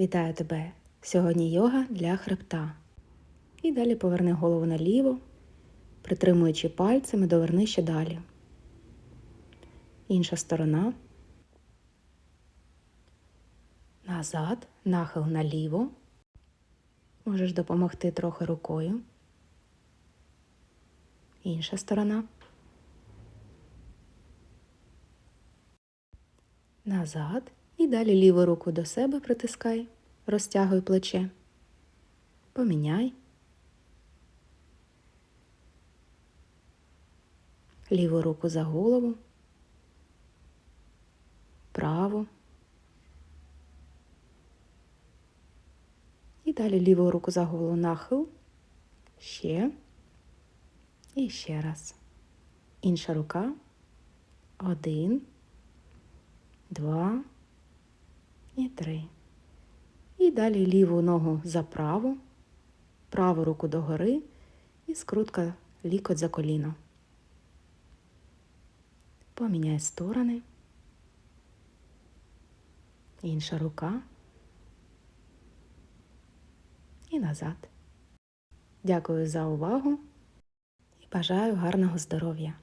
Вітаю тебе! Сьогодні йога для хребта. І далі поверни голову наліво, притримуючи пальцями, доверни ще далі. Інша сторона. Назад, нахил наліво. Можеш допомогти трохи рукою. Інша сторона. Назад. І далі ліву руку до себе притискай, розтягуй плече. Поміняй. Ліву руку за голову. Праву. І далі ліву руку за голову нахил. Ще. І ще раз. Інша рука. Один. Два. І три. І далі ліву ногу за праву, праву руку догори і скрутка лікоть за коліно. Поміняй сторони. Інша рука. І назад. Дякую за увагу і бажаю гарного здоров'я!